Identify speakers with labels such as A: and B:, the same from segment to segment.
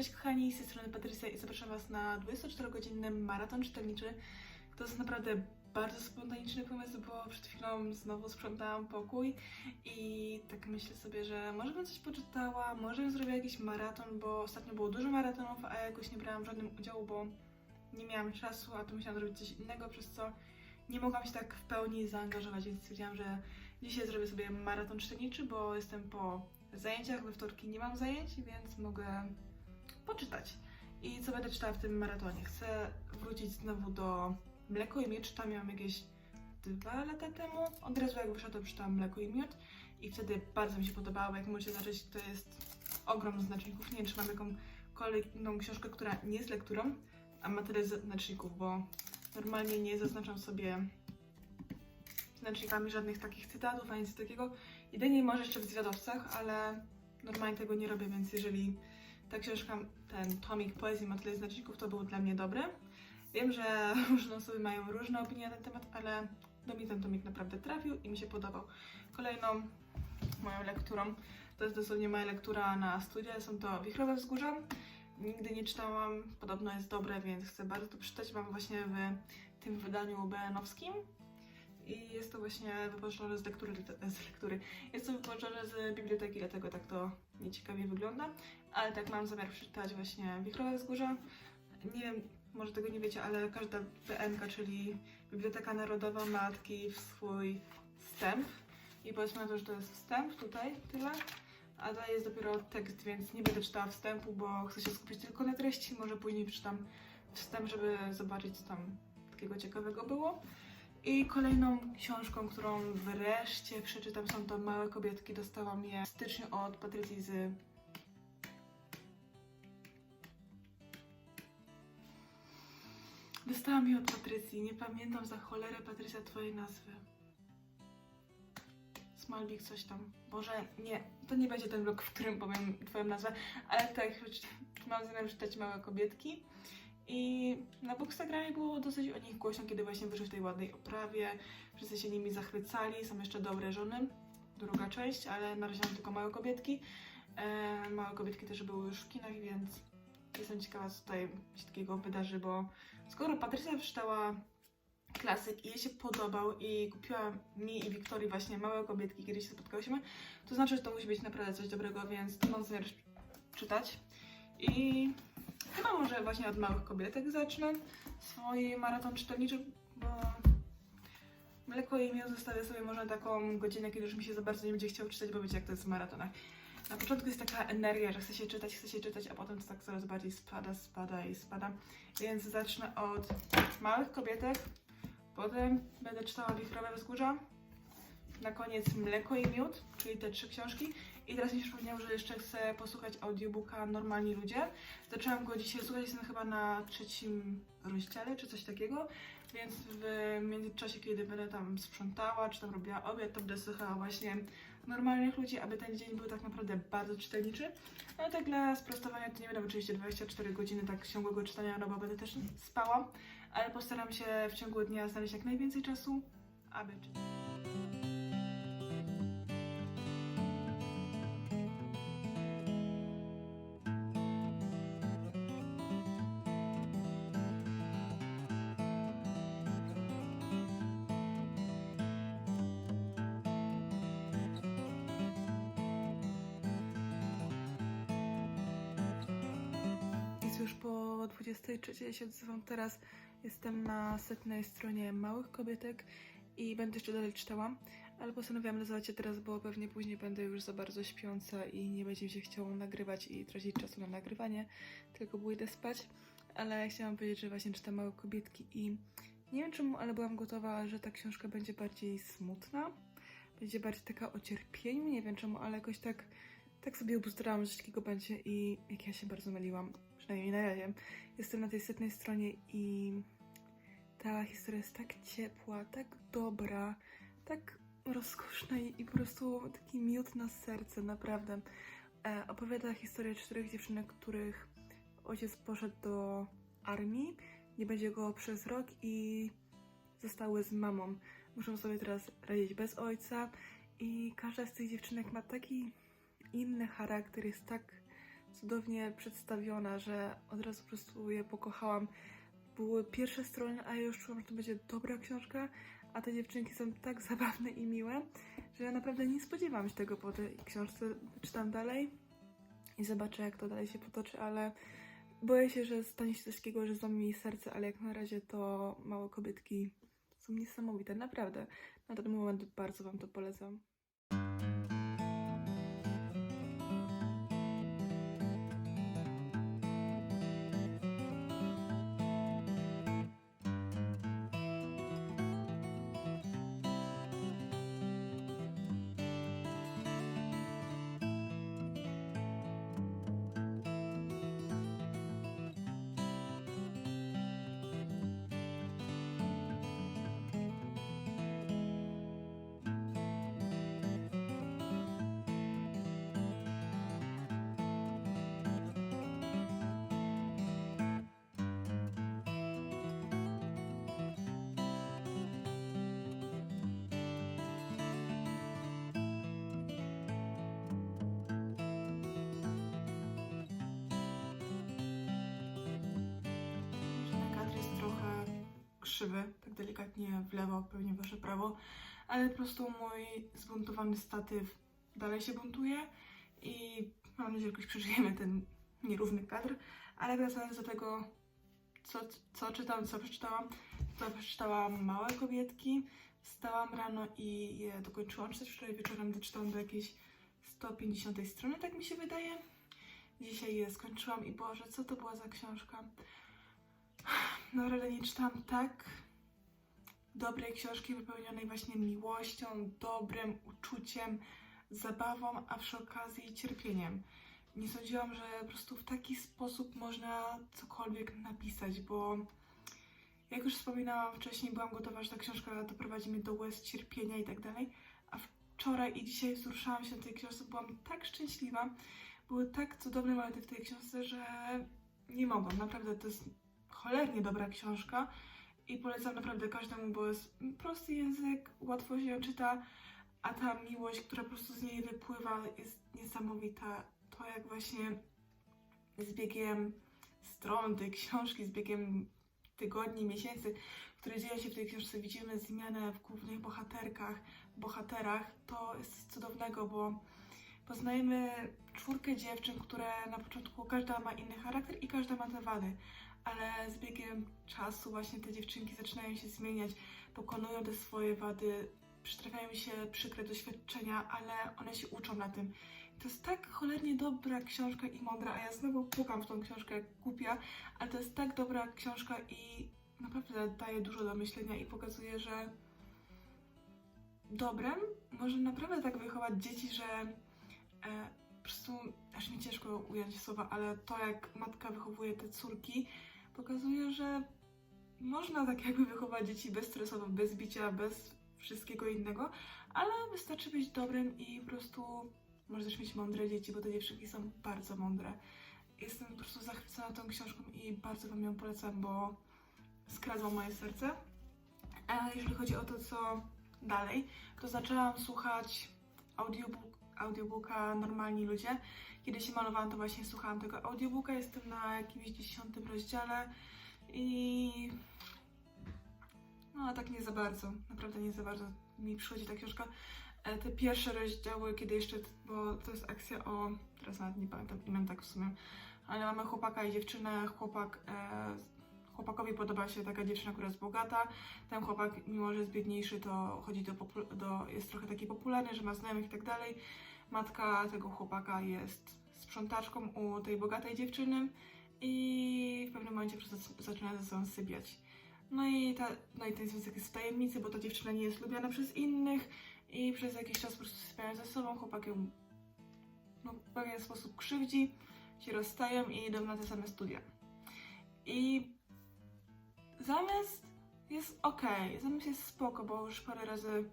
A: Cześć kochani, z tej strony Patrycja i zapraszam Was na 24-godzinny maraton czytelniczy. To jest naprawdę bardzo spontaniczny pomysł, bo przed chwilą znowu sprzątałam pokój i tak myślę sobie, że może bym coś poczytała, może bym zrobiła jakiś maraton, bo ostatnio było dużo maratonów, a ja jakoś nie brałam w żadnym udziału, bo nie miałam czasu, a tu musiałam zrobić coś innego, przez co nie mogłam się tak w pełni zaangażować, więc stwierdziłam, że dzisiaj zrobię sobie maraton czytelniczy, bo jestem po zajęciach, we wtorki nie mam zajęć, więc mogę poczytać. I co będę czytała w tym maratonie? Chcę wrócić znowu do Mleko i Miód. Czytałam ją jakieś dwa lata temu. Od razu jak wyszła, to czytałam Mleko i Miód i wtedy bardzo mi się podobało. Jak możecie zobaczyć, to jest ogrom znaczników. Nie wiem, czy mam jakąkolwiek inną książkę, która nie jest lekturą, a ma tyle znaczników, bo normalnie nie zaznaczam sobie znacznikami żadnych takich cytatów, ani nic takiego. Jedynie może jeszcze w zwiadowcach, ale normalnie tego nie robię, więc jeżeli ta książka, ten tomik poezji ma tyle znaczników, to był dla mnie dobry. Wiem, że różne osoby mają różne opinie na ten temat, ale do mnie ten tomik naprawdę trafił i mi się podobał. Kolejną moją lekturą, to jest dosłownie moja lektura na studia, są to Wichrowe Wzgórza. Nigdy nie czytałam, podobno jest dobre, więc chcę bardzo to przeczytać. Mam właśnie w tym wydaniu BN-owskim. I jest to właśnie wypożyczone z lektury, z lektury. Jest to wypożyczone z biblioteki, dlatego tak to nieciekawie wygląda. Ale tak mam zamiar przeczytać właśnie Wichrowe Wzgórza. Nie wiem, może tego nie wiecie, ale każda BNK, czyli Biblioteka Narodowa ma taki swój wstęp. I powiedzmy na to, że to jest wstęp tutaj, tyle. A dalej jest dopiero tekst, więc nie będę czytała wstępu, bo chcę się skupić tylko na treści. Może później przeczytam wstęp, żeby zobaczyć, co tam takiego ciekawego było. I kolejną książką, którą wreszcie przeczytam, są to Małe Kobietki. Dostałam je w styczniu od Patrycji z Dostałam je od Patrycji. Nie pamiętam za cholerę, Patrycja, twojej nazwy. Smalbik coś tam. Boże, nie. To nie będzie ten blog, w którym powiem twoją nazwę, ale tak, mam zamiar czytać Małe Kobietki. I na Bookstagramie było dosyć o nich głośno, kiedy właśnie wyszły w tej ładnej oprawie. Wszyscy się nimi zachwycali. Są jeszcze dobre żony. Druga część, ale na razie mam tylko Małe Kobietki. E, małe Kobietki też były już w kinach, więc jestem ciekawa, co tutaj się takiego wydarzy, bo skoro Patrycja przeczytała klasyk i jej się podobał i kupiła mi i Wiktorii właśnie Małe Kobietki, kiedy się spotkałyśmy, to znaczy, że to musi być naprawdę coś dobrego, więc to mam zamiar czytać. I chyba może właśnie od Małych Kobietek zacznę swój maraton czytelniczy, bo mleko i miód zostawię sobie może taką godzinę, kiedy już mi się za bardzo nie będzie chciał czytać, bo wiecie jak to jest w maratonach. Na początku jest taka energia, że chce się czytać, chce się czytać, a potem to tak coraz bardziej spada, spada i spada. Więc zacznę od Małych Kobietek, potem będę czytała Wichrowe Wzgórza, na koniec Mleko i Miód, czyli te trzy książki. I teraz mi się przypomniało, że jeszcze chcę posłuchać audiobooka Normalni Ludzie. Zaczęłam go dzisiaj słuchać, jestem chyba na trzecim rozdziale, czy coś takiego. Więc w międzyczasie, kiedy będę tam sprzątała, czy tam robiła obiad, to będę słuchała właśnie normalnych ludzi, aby ten dzień był tak naprawdę bardzo czytelniczy. No tak dla sprostowania to nie będę oczywiście 24 godziny tak ciągłego czytania, no bo będę też spała, ale postaram się w ciągu dnia znaleźć jak najwięcej czasu, aby czytać. 23 ja się odzywam teraz. Jestem na setnej stronie Małych Kobietek i będę jeszcze dalej czytała, ale postanowiłam nazywać się teraz, bo pewnie później będę już za bardzo śpiąca i nie będzie mi się chciało nagrywać i tracić czasu na nagrywanie, tylko pójdę spać. Ale chciałam powiedzieć, że właśnie czytam Małe Kobietki i nie wiem czemu, ale byłam gotowa, że ta książka będzie bardziej smutna, będzie bardziej taka o cierpieniu, nie wiem czemu, ale jakoś tak tak sobie obustarałam, że takiego będzie i jak ja się bardzo myliłam, przynajmniej na razie. Jestem na tej setnej stronie i ta historia jest tak ciepła, tak dobra, tak rozkoszna i, i po prostu taki miód na serce, naprawdę. E, opowiada historię czterech dziewczynek, których ojciec poszedł do armii, nie będzie go przez rok i zostały z mamą. Muszą sobie teraz radzić bez ojca i każda z tych dziewczynek ma taki inny charakter, jest tak cudownie przedstawiona, że od razu po prostu je pokochałam. Były pierwsze strony, a ja już czułam, że to będzie dobra książka, a te dziewczynki są tak zabawne i miłe, że ja naprawdę nie spodziewam się tego po tej książce. Czytam dalej i zobaczę, jak to dalej się potoczy, ale boję się, że stanie się coś takiego, że złamie mi serce, ale jak na razie to małe kobietki są niesamowite, naprawdę. Na ten moment bardzo Wam to polecam. Tak delikatnie w lewo, pewnie wasze prawo, ale po prostu mój zbuntowany statyw dalej się buntuje i mam nadzieję, że jakoś przeżyjemy ten nierówny kadr, ale wracając do tego, co, co czytam, co przeczytałam, to przeczytałam Małe Kobietki, wstałam rano i je dokończyłam czytać, wczoraj wieczorem doczytałam do jakiejś 150 strony, tak mi się wydaje. Dzisiaj je skończyłam i Boże, co to była za książka? Naprawdę nie czytałam tak dobrej książki wypełnionej właśnie miłością, dobrem, uczuciem, zabawą, a przy okazji cierpieniem. Nie sądziłam, że po prostu w taki sposób można cokolwiek napisać, bo jak już wspominałam wcześniej, byłam gotowa, że ta książka doprowadzi mnie do łez cierpienia i tak dalej, a wczoraj i dzisiaj wzruszałam się na tej książce, byłam tak szczęśliwa, były tak cudowne momenty w tej książce, że nie mogłam, naprawdę to jest cholernie dobra książka i polecam naprawdę każdemu, bo jest prosty język, łatwo się czyta, a ta miłość, która po prostu z niej wypływa, jest niesamowita. To jak właśnie z biegiem stron tej książki, z biegiem tygodni, miesięcy, które dzieją się w tej książce, widzimy zmianę w głównych bohaterkach, bohaterach, to jest cudownego, bo poznajemy czwórkę dziewczyn, które na początku każda ma inny charakter i każda ma te wady, ale z biegiem czasu właśnie te dziewczynki zaczynają się zmieniać, pokonują te swoje wady, przytrafiają mi się przykre doświadczenia, ale one się uczą na tym. To jest tak cholernie dobra książka i mądra, a ja znowu pukam w tą książkę jak głupia, ale to jest tak dobra książka i naprawdę daje dużo do myślenia i pokazuje, że dobrem może naprawdę tak wychować dzieci, że e, po prostu, aż mi ciężko ująć słowa, ale to jak matka wychowuje te córki, pokazuje, że można tak jakby wychować dzieci bezstresowo, bez bicia, bez wszystkiego innego, ale wystarczy być dobrym i po prostu możesz mieć mądre dzieci, bo te dziewczynki są bardzo mądre. Jestem po prostu zachwycona tą książką i bardzo Wam ją polecam, bo skradła moje serce. A jeżeli chodzi o to, co dalej, to zaczęłam słuchać audiobook, audiobooka Normalni Ludzie. Kiedy się malowałam, to właśnie słuchałam tego audiobooka. Jestem na jakimś dziesiątym rozdziale i no tak nie za bardzo, naprawdę nie za bardzo mi przychodzi ta książka. E, Te pierwsze rozdziały, kiedy jeszcze, bo to jest akcja o, teraz nawet nie pamiętam imion tak w sumie, ale mamy chłopaka i dziewczynę, chłopak, e, chłopakowi podoba się taka dziewczyna, która jest bogata, ten chłopak, mimo że jest biedniejszy, to chodzi do, do jest trochę taki popularny, że ma znajomych i tak dalej. Matka tego chłopaka jest sprzątaczką u tej bogatej dziewczyny i w pewnym momencie zaczyna ze sobą sypiać. No i, ta, no i ten związek jest w tajemnicy, bo ta dziewczyna nie jest lubiana przez innych i przez jakiś czas po prostu sypiają ze sobą, chłopak ją no, w pewien sposób krzywdzi, się rozstają i idą na te same studia. I zamysł jest ok, zamysł jest spoko, bo już parę razy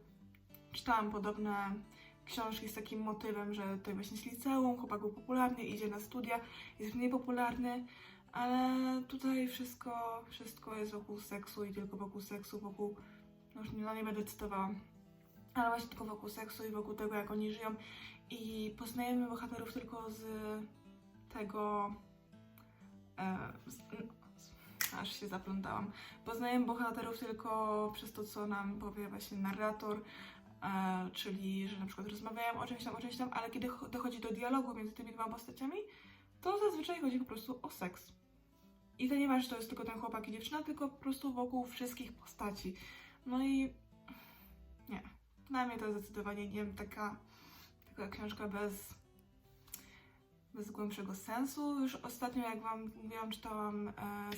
A: czytałam podobne książki z takim motywem, że to właśnie z liceum, chłopak był popularny, idzie na studia, jest mniej popularny, ale tutaj wszystko, wszystko jest wokół seksu i tylko wokół seksu, wokół, no już nie, no nie będę cytowała, ale właśnie tylko wokół seksu i wokół tego, jak oni żyją i poznajemy bohaterów tylko z tego. E, z, aż się zaplątałam. Poznajemy bohaterów tylko przez to, co nam powie właśnie narrator, czyli że na przykład rozmawiają o czymś tam, o czymś tam, ale kiedy cho- dochodzi do dialogu między tymi dwoma postaciami, to zazwyczaj chodzi po prostu o seks. I to nie ma, że to jest tylko ten chłopak i dziewczyna, tylko po prostu wokół wszystkich postaci. No i nie. Dla mnie to zdecydowanie nie wiem, taka, taka książka bez, bez głębszego sensu. Już ostatnio, jak Wam mówiłam, czytałam e,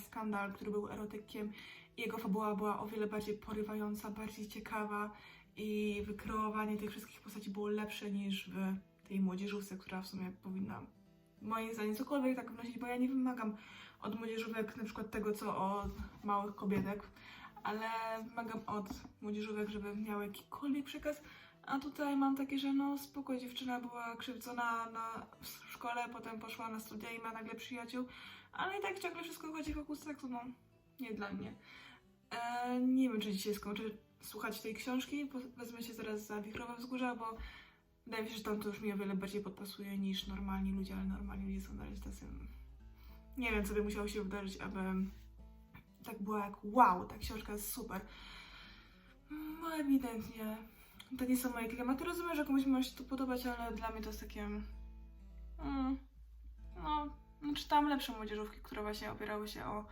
A: Skandal, który był erotykiem i jego fabuła była o wiele bardziej porywająca, bardziej ciekawa i wykreowanie tych wszystkich postaci było lepsze niż w tej młodzieżówce, która w sumie powinna moim zdaniem cokolwiek tak wnosić, bo ja nie wymagam od młodzieżówek na przykład tego, co od małych kobietek, ale wymagam od młodzieżówek, żeby miały jakikolwiek przekaz, a tutaj mam takie, że no spoko, dziewczyna była krzywdzona na, w szkole, potem poszła na studia i ma nagle przyjaciół, ale i tak ciągle wszystko chodzi wokół seksu, no nie dla mnie. E, nie wiem, czy dzisiaj skończę słuchać tej książki, wezmę się zaraz za Wichrowe Wzgórza, bo wydaje mi się, że tam to już mi o wiele bardziej podpasuje niż normalni ludzie, ale normalni ludzie są dalej tacy... Nie wiem, co by musiało się wydarzyć, aby tak było jak wow, ta książka jest super. No ewidentnie to nie są moje klimaty. Rozumiem, że komuś może się to podobać, ale dla mnie to jest takie... Mm, no, no, czytałam lepsze młodzieżówki, które właśnie opierały się o...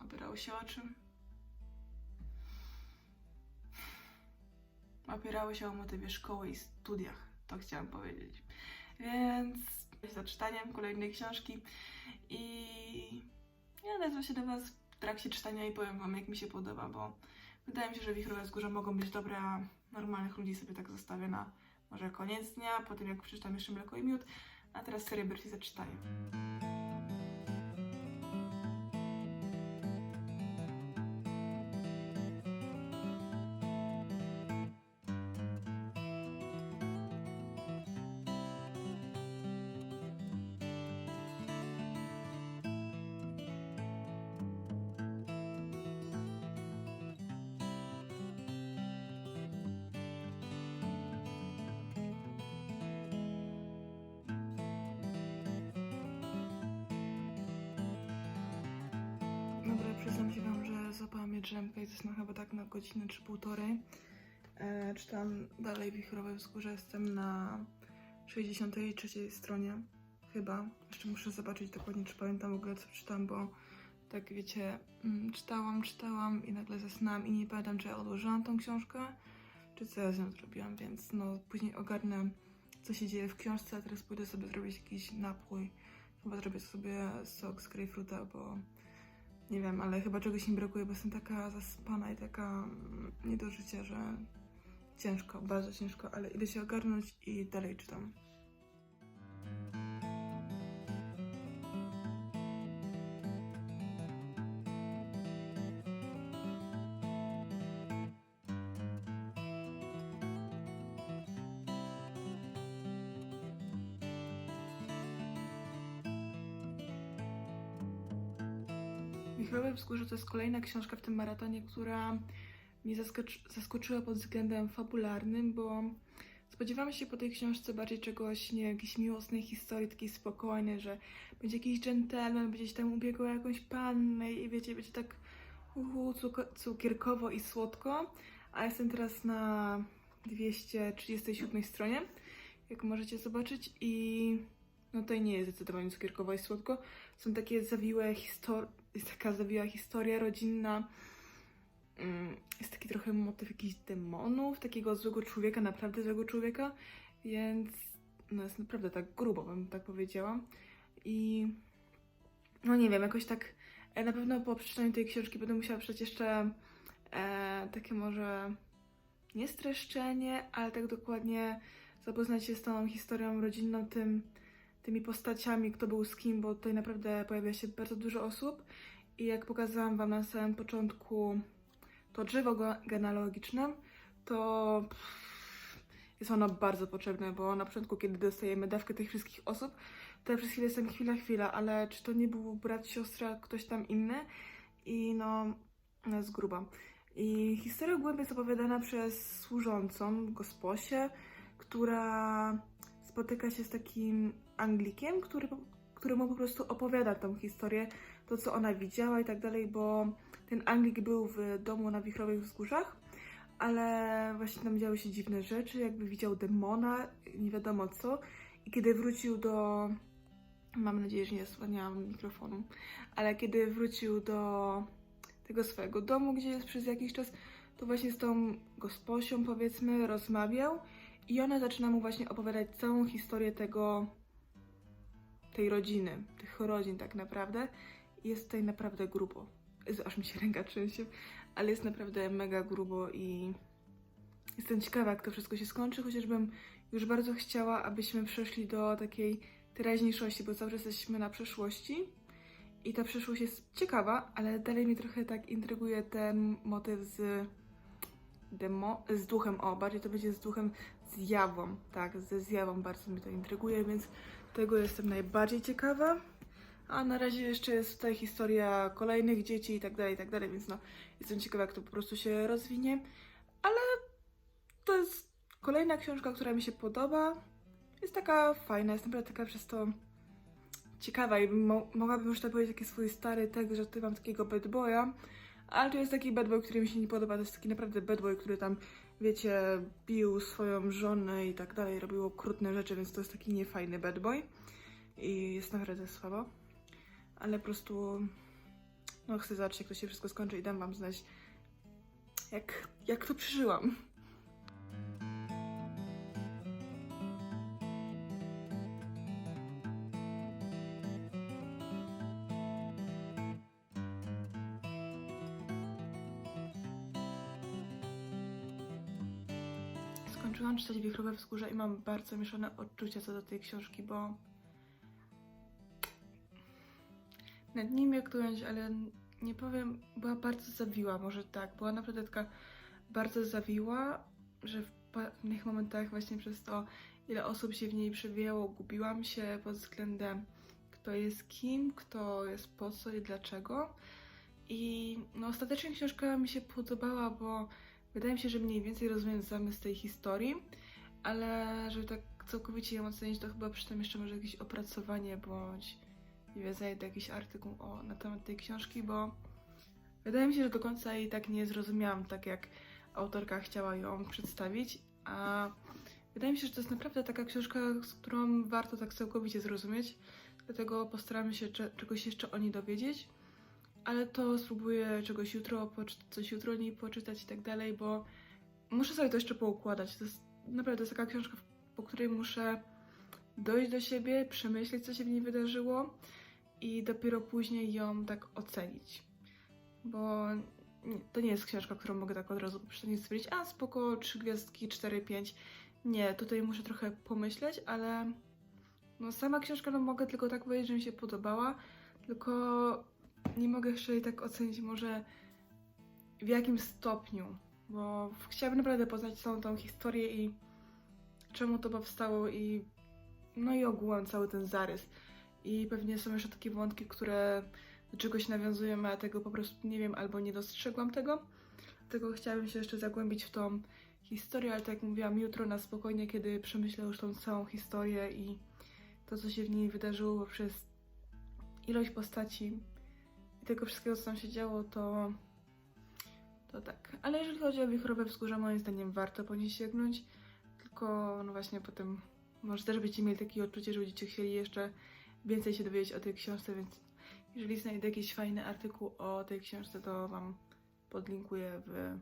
A: Opierały się o czym? Opierały się o motywie szkoły i studiach, to chciałam powiedzieć. Więc za czytaniem kolejnej książki i ja odezwę się do Was w trakcie czytania i powiem Wam, jak mi się podoba, bo wydaje mi się, że Wichrowe Wzgórza mogą być dobre, a normalnych ludzi sobie tak zostawię na może koniec dnia, po tym jak przeczytam jeszcze Mleko i Miód, a teraz serię Berfi zaczytaję. Mnie drzemkę i zasnąłem chyba tak na godzinę czy półtorej. E, czytam dalej Wichrowe Wzgórze, jestem na 63 stronie, chyba. Jeszcze muszę zobaczyć dokładnie, czy pamiętam w ogóle, co czytam, bo tak wiecie, mm, czytałam, czytałam i nagle zasnęłam i nie pamiętam, czy ja odłożyłam tą książkę, czy co ja z nią zrobiłam, więc no później ogarnę, co się dzieje w książce, a teraz pójdę sobie zrobić jakiś napój. Chyba zrobię sobie sok z grejpfruta, bo nie wiem, ale chyba czegoś mi brakuje, bo jestem taka zaspana i taka mm, nie do życia, że ciężko, bardzo ciężko, ale idę się ogarnąć i dalej czytam. Wichrowe Wzgórze to jest kolejna książka w tym maratonie, która mnie zaskocz- zaskoczyła pod względem fabularnym, bo spodziewałam się po tej książce bardziej czegoś, nie jakiejś miłosnej historii, takiej spokojnej, że będzie jakiś dżentelmen, będzie się tam ubiegał jakąś pannę i wiecie, będzie tak uhu, cukierkowo i słodko, a jestem teraz na 237 stronie, jak możecie zobaczyć. I no to nie jest zdecydowanie cukierkowo i słodko, są takie zawiłe historie, jest taka zawiła historia rodzinna. Mm, Jest taki trochę motyw jakichś demonów, takiego złego człowieka, naprawdę złego człowieka, więc no jest naprawdę tak grubo, bym tak powiedziała. I no nie wiem, jakoś tak e, na pewno po przeczytaniu tej książki będę musiała przeczytać jeszcze e, takie może nie streszczenie, ale tak dokładnie zapoznać się z tą historią rodzinną, tym, tymi postaciami, kto był z kim, bo tutaj naprawdę pojawia się bardzo dużo osób. I jak pokazałam Wam na samym początku to drzewo ge- genealogiczne, to jest ono bardzo potrzebne, bo na początku, kiedy dostajemy dawkę tych wszystkich osób, to ja przez chwilę jestem chwila, chwila, ale czy to nie był brat, siostra, ktoś tam inny? I no, no jest gruba. I historia głębiej jest opowiadana przez służącą, gosposię, która spotyka się z takim Anglikiem, który, któremu po prostu opowiada tą historię, to co ona widziała i tak dalej, bo ten Anglik był w domu na Wichrowych Wzgórzach, ale właśnie tam działy się dziwne rzeczy, jakby widział demona, nie wiadomo co. I kiedy wrócił do. Mam nadzieję, że nie zasłaniałam mikrofonu, ale kiedy wrócił do tego swojego domu, gdzie jest przez jakiś czas, to właśnie z tą gosposią, powiedzmy, rozmawiał i ona zaczyna mu właśnie opowiadać całą historię tego, tej rodziny, tych rodzin tak naprawdę. Jest tutaj naprawdę grubo. Jezu, aż mi się ręka trzęsie, ale jest naprawdę mega grubo i jestem ciekawa, jak to wszystko się skończy, chociażbym już bardzo chciała, abyśmy przeszli do takiej teraźniejszości, bo cały czas jesteśmy na przeszłości i ta przyszłość jest ciekawa, ale dalej mnie trochę tak intryguje ten motyw z demo, z duchem, o, bardziej to będzie z duchem zjawą, tak, ze zjawą bardzo mnie to intryguje, więc tego jestem najbardziej ciekawa. A na razie jeszcze jest tutaj historia kolejnych dzieci i tak dalej, i tak dalej, więc no, jestem ciekawa, jak to po prostu się rozwinie, ale to jest kolejna książka, która mi się podoba. Jest taka fajna, jest naprawdę taka przez to ciekawa i mo- mogłabym już tak powiedzieć taki swój stary tekst, że tutaj mam takiego bad boya, ale to jest taki bad boy, który mi się nie podoba, to jest taki naprawdę bad boy, który tam, wiecie, bił swoją żonę i tak dalej, robił okrutne rzeczy, więc to jest taki niefajny bad boy i jest naprawdę słabo, ale po prostu no chcę zobaczyć, jak to się wszystko skończy i dam wam znać, jak, jak to przeżyłam. Wichrowe Wzgórze i mam bardzo mieszane odczucia co do tej książki, bo nie wiem jak ująć, ale nie powiem, była bardzo zawiła, może tak, była naprawdę taka bardzo zawiła, że w pewnych momentach właśnie przez to, ile osób się w niej przewijało, gubiłam się pod względem kto jest kim, kto jest po co i dlaczego. I no, ostatecznie książka mi się podobała, bo wydaje mi się, że mniej więcej rozumiem zamysł tej historii, ale żeby tak całkowicie ją ocenić, to chyba przeczytam jeszcze może jakieś opracowanie bądź nie wiem, znajdę jakiś artykuł o, na temat tej książki, bo wydaje mi się, że do końca jej tak nie zrozumiałam, tak jak autorka chciała ją przedstawić, a wydaje mi się, że to jest naprawdę taka książka, z którą warto tak całkowicie zrozumieć, dlatego postaramy się cze- czegoś jeszcze o niej dowiedzieć, ale to spróbuję czegoś jutro, coś jutro o niej poczytać i tak dalej, bo muszę sobie to jeszcze poukładać. To jest naprawdę jest taka książka, po której muszę dojść do siebie, przemyśleć, co się w niej wydarzyło i dopiero później ją tak ocenić. Bo to nie jest książka, którą mogę tak od razu po stwierdzić, a spoko, trzy gwiazdki, 4, 5. Nie, tutaj muszę trochę pomyśleć, ale no sama książka, no mogę tylko tak powiedzieć, że mi się podobała, tylko nie mogę jeszcze jej tak ocenić może w jakim stopniu, bo chciałabym naprawdę poznać całą tą historię i czemu to powstało i no i ogółem cały ten zarys. I pewnie są jeszcze takie wątki, które do czegoś nawiązują, a tego po prostu nie wiem albo nie dostrzegłam tego. Dlatego chciałabym się jeszcze zagłębić w tą historię, ale tak jak mówiłam, jutro na spokojnie, kiedy przemyślę już tą całą historię i to, co się w niej wydarzyło przez ilość postaci i tego wszystkiego, co tam się działo, to to tak. Ale jeżeli chodzi o wichrowe wzgórza, moim zdaniem warto po nie sięgnąć. Tylko, no właśnie, potem może też będziecie mieli takie odczucie, że będziecie chcieli jeszcze więcej się dowiedzieć o tej książce, więc jeżeli znajdę jakiś fajny artykuł o tej książce, to Wam podlinkuję w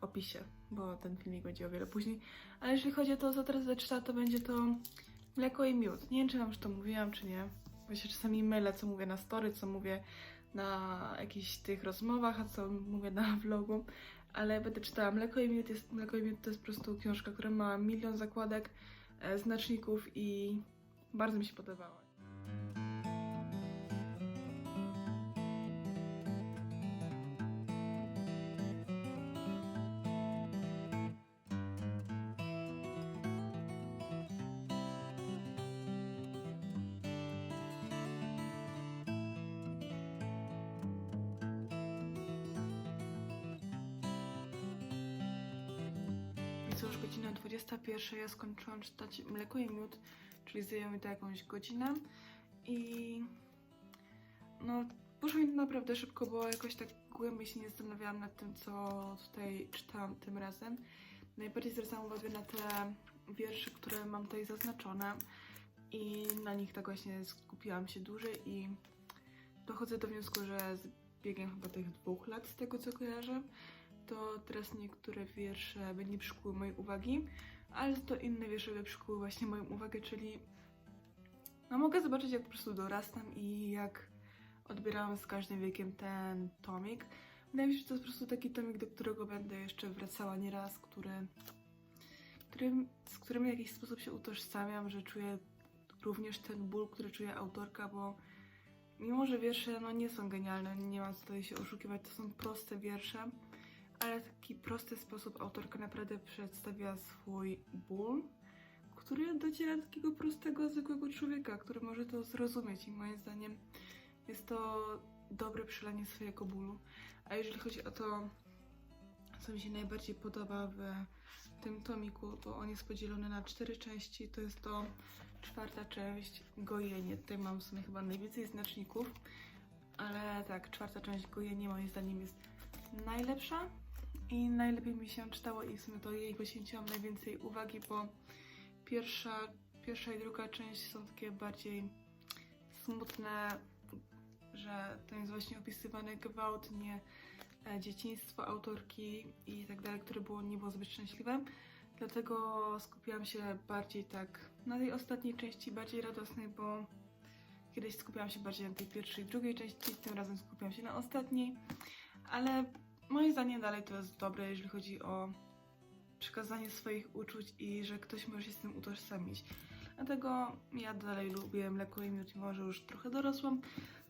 A: opisie, bo ten filmik będzie o wiele później. Ale jeżeli chodzi o to, co teraz zaczyta, to będzie to mleko i miód. Nie wiem, czy Wam już to mówiłam, czy nie. Bo się czasami mylę, co mówię na story, co mówię na jakichś tych rozmowach, a co mówię na vlogu. Ale będę czytała Mleko i Miód. Jest, Mleko i Miód to jest po prostu książka, która ma milion zakładek, e, znaczników i bardzo mi się podobała. Jest już godzina 21. Ja skończyłam czytać Mleko i Miód, czyli zajęło mi to jakąś godzinę. I no, poszło mi to naprawdę szybko, bo jakoś tak głębiej się nie zastanawiałam nad tym, co tutaj czytałam tym razem. Najbardziej zwracałam uwagę na te wiersze, które mam tutaj zaznaczone i na nich tak właśnie skupiłam się dłużej i dochodzę do wniosku, że z biegiem chyba tych dwóch lat, z tego co kojarzę, to teraz niektóre wiersze nie przykuły mojej uwagi, ale to inne wiersze by przykuły właśnie moją uwagę, czyli no mogę zobaczyć jak po prostu dorastam i jak odbierałam z każdym wiekiem ten tomik. Wydaje mi się, że to jest po prostu taki tomik, do którego będę jeszcze wracała nieraz, który, którym, z którym w jakiś sposób się utożsamiam, że czuję również ten ból, który czuje autorka, bo mimo, że wiersze no, nie są genialne, nie ma co tutaj się oszukiwać, to są proste wiersze, ale w taki prosty sposób autorka naprawdę przedstawia swój ból, który dociera do takiego prostego, zwykłego człowieka, który może to zrozumieć i moim zdaniem jest to dobre przelanie swojego bólu. A jeżeli chodzi o to, co mi się najbardziej podoba w tym tomiku, to on jest podzielony na cztery części. To jest to czwarta część gojenie. Tutaj mam w sumie chyba najwięcej znaczników, ale tak, czwarta część gojenie moim zdaniem jest najlepsza i najlepiej mi się czytało i w sumie to jej poświęciłam najwięcej uwagi, bo pierwsza, pierwsza i druga część są takie bardziej smutne, że to jest właśnie opisywany gwałt, nie e, dzieciństwo autorki i tak dalej, które było, nie było zbyt szczęśliwe. Dlatego skupiłam się bardziej tak na tej ostatniej części, bardziej radosnej, bo kiedyś skupiałam się bardziej na tej pierwszej i drugiej części, tym razem skupiłam się na ostatniej, ale moim zdaniem dalej to jest dobre, jeżeli chodzi o przekazanie swoich uczuć i że ktoś może się z tym utożsamić. Dlatego ja dalej lubię mleko i miód, mimo że już trochę dorosłam.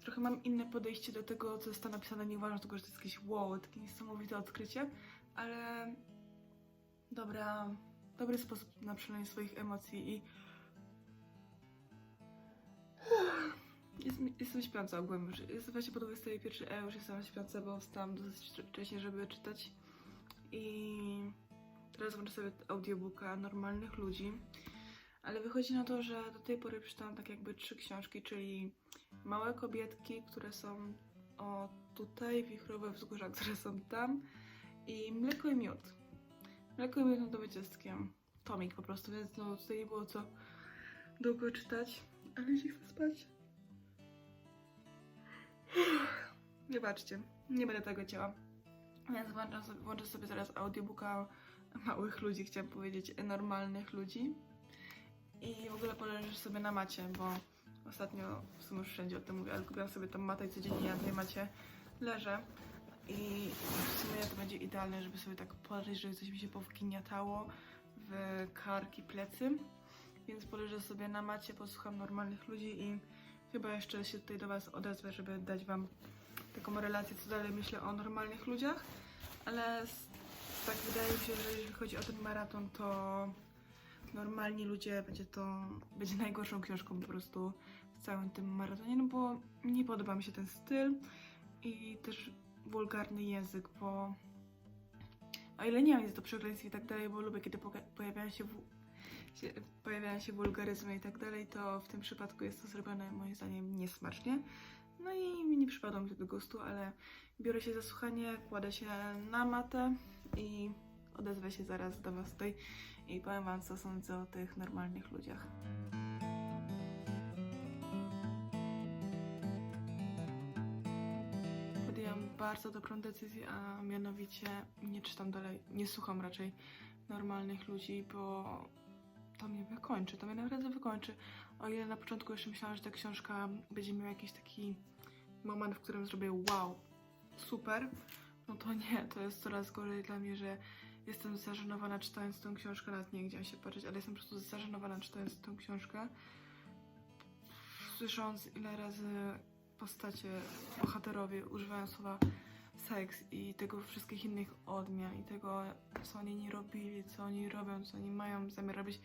A: Trochę mam inne podejście do tego, co jest tam napisane. Nie uważam tego, że to jest jakieś wow, takie niesamowite odkrycie, ale dobra, dobry sposób na przelanie swoich emocji i jest, jestem śpiąca ogółem już. Właśnie po 21, a ja już jestem śpiąca, bo wstałam dosyć wcześnie, żeby czytać. I teraz włączę sobie audiobooka normalnych ludzi. Ale wychodzi na to, że do tej pory przeczytałam tak jakby trzy książki, czyli Małe kobietki, które są o tutaj, Wichrowe wzgórza, które są tam i Mleko i miód. Mleko i miód no to będzie dzieckiem. Tomik po prostu, więc no tutaj nie było co długo czytać, ale się chcę spać. Wybaczcie, nie będę tego ciała. Więc włączę sobie, włączę sobie zaraz audiobooka małych ludzi, chciałam powiedzieć normalnych ludzi. I w ogóle poleżysz sobie na macie, bo ostatnio w sumie już wszędzie o tym mówię, ale kupiłam sobie tą matę i codziennie na tej macie leżę. I w sumie to będzie idealne, żeby sobie tak poleżeć, żeby coś mi się powgniatało w karki, plecy. Więc poleżę sobie na macie, posłucham normalnych ludzi i chyba jeszcze się tutaj do Was odezwę, żeby dać Wam taką relację, co dalej myślę o normalnych ludziach. Ale tak wydaje mi się, że jeżeli chodzi o ten maraton, to normalni ludzie będzie to będzie najgorszą książką po prostu w całym tym maratonie, no bo nie podoba mi się ten styl i też wulgarny język, bo o ile nie wiem, jest to przekleństwo i tak dalej, bo lubię, kiedy pojawiają się pojawiają się wulgaryzmy i tak dalej, to w tym przypadku jest to zrobione moim zdaniem niesmacznie. No i mi nie przypadło mi to do gustu, ale biorę się za słuchanie, kładę się na matę i odezwę się zaraz do Was tutaj i powiem Wam, co sądzę o tych normalnych ludziach. Podjęłam bardzo dobrą decyzję, a mianowicie nie czytam dalej, nie słucham raczej normalnych ludzi, bo to mnie wykończy, to mnie naprawdę wykończy. O ile na początku jeszcze myślałam, że ta książka będzie miała jakiś taki moment, w którym zrobię wow, super, no to nie, to jest coraz gorzej dla mnie, że jestem zażenowana czytając tą książkę, nawet nie gdzie się patrzeć, ale jestem po prostu zażenowana czytając tą książkę. Słysząc ile razy postacie, bohaterowie używają słowa seks i tego wszystkich innych odmian i tego, co oni nie robili, co oni robią, co oni mają zamiar robić,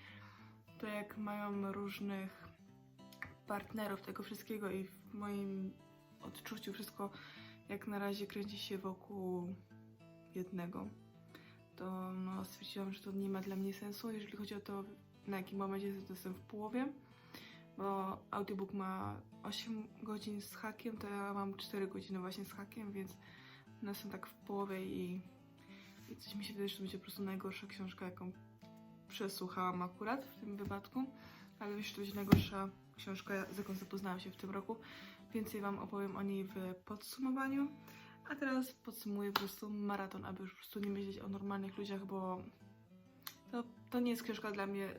A: to jak mają różnych partnerów tego wszystkiego i w moim odczuciu wszystko jak na razie kręci się wokół jednego. to no, stwierdziłam, że to nie ma dla mnie sensu. Jeżeli chodzi o to, na jakim momencie to jestem w połowie, bo audiobook ma 8 godzin z hakiem, to ja mam 4 godziny właśnie z hakiem, więc no, jestem tak w połowie i, i coś mi się wydaje, że to będzie po prostu najgorsza książka, jaką przesłuchałam akurat w tym wypadku, ale wiesz, to będzie najgorsza książka, z jaką zapoznałam się w tym roku. Więcej Wam opowiem o niej w podsumowaniu. A teraz podsumuję po prostu maraton, aby już po prostu nie myśleć o normalnych ludziach, bo to, to nie jest książka dla mnie.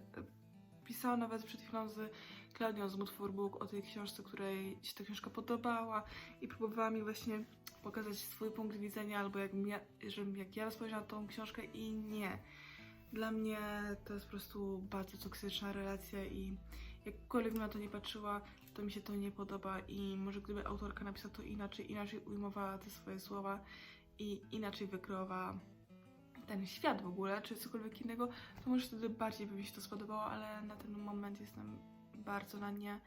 A: Pisałam nawet przed chwilą z Klaudią z Book o tej książce, której się ta książka podobała i próbowała mi właśnie pokazać swój punkt widzenia, albo jak, ja, jak ja spojrzałam tą książkę i nie. Dla mnie to jest po prostu bardzo toksyczna relacja i jakkolwiek bym na to nie patrzyła, to mi się to nie podoba i może gdyby autorka napisała to inaczej, inaczej ujmowała te swoje słowa i inaczej wykreowała ten świat w ogóle, czy cokolwiek innego, to może wtedy bardziej by mi się to spodobało, ale na ten moment jestem bardzo na nie.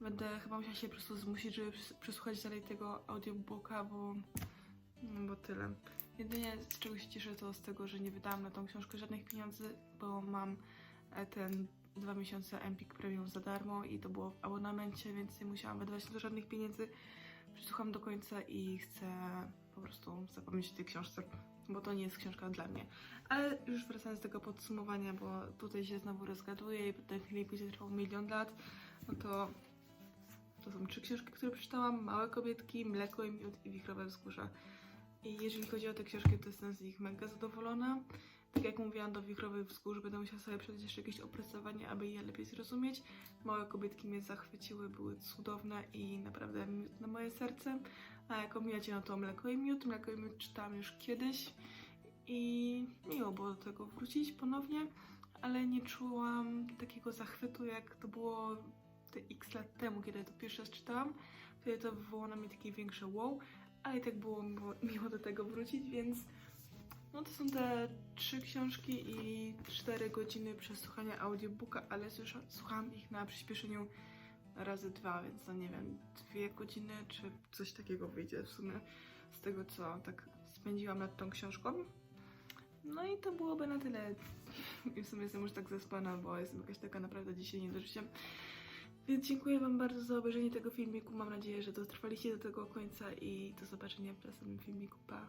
A: Będę chyba musiała się po prostu zmusić, żeby przesłuchać dalej tego audiobooka, bo, no bo tyle. Jedynie z czego się cieszę to z tego, że nie wydałam na tą książkę żadnych pieniędzy, bo mam e, ten dwa miesiące Empik Premium za darmo i to było w abonamencie, więc nie musiałam wydawać na to żadnych pieniędzy. Przesłucham do końca i chcę po prostu zapomnieć o tej książce, bo to nie jest książka dla mnie. Ale już wracając do tego podsumowania, bo tutaj się znowu rozgaduję i ten filmik będzie trwał milion lat, no to to są trzy książki, które przeczytałam. Małe kobietki, Mleko i miód i Wichrowe wzgórza. I jeżeli chodzi o te książki, to jestem z nich mega zadowolona. Tak jak mówiłam, do Wichrowych Wzgórz będę musiała sobie przejść jeszcze jakieś opracowanie, aby je lepiej zrozumieć. Małe kobietki mnie zachwyciły, były cudowne i naprawdę na moje serce. A jako miacie, no to Mleko i miód. Mleko i miód czytałam już kiedyś i miło było do tego wrócić ponownie, ale nie czułam takiego zachwytu, jak to było te x lat temu, kiedy to pierwszy raz czytałam. Wtedy to wywołało na mnie takie większe wow, ale i tak było miło, miło do tego wrócić, więc no to są te trzy książki i cztery godziny przesłuchania audiobooka, ale słysza, słuchałam ich na przyspieszeniu razy dwa, więc no nie wiem, dwie godziny czy coś takiego wyjdzie w sumie z tego, co tak spędziłam nad tą książką. No i to byłoby na tyle. I w sumie jestem już tak zaspana, bo jestem jakaś taka naprawdę dzisiaj nie do życia. Więc dziękuję Wam bardzo za obejrzenie tego filmiku. Mam nadzieję, że dotrwaliście do tego końca i do zobaczenia w następnym filmiku. Pa!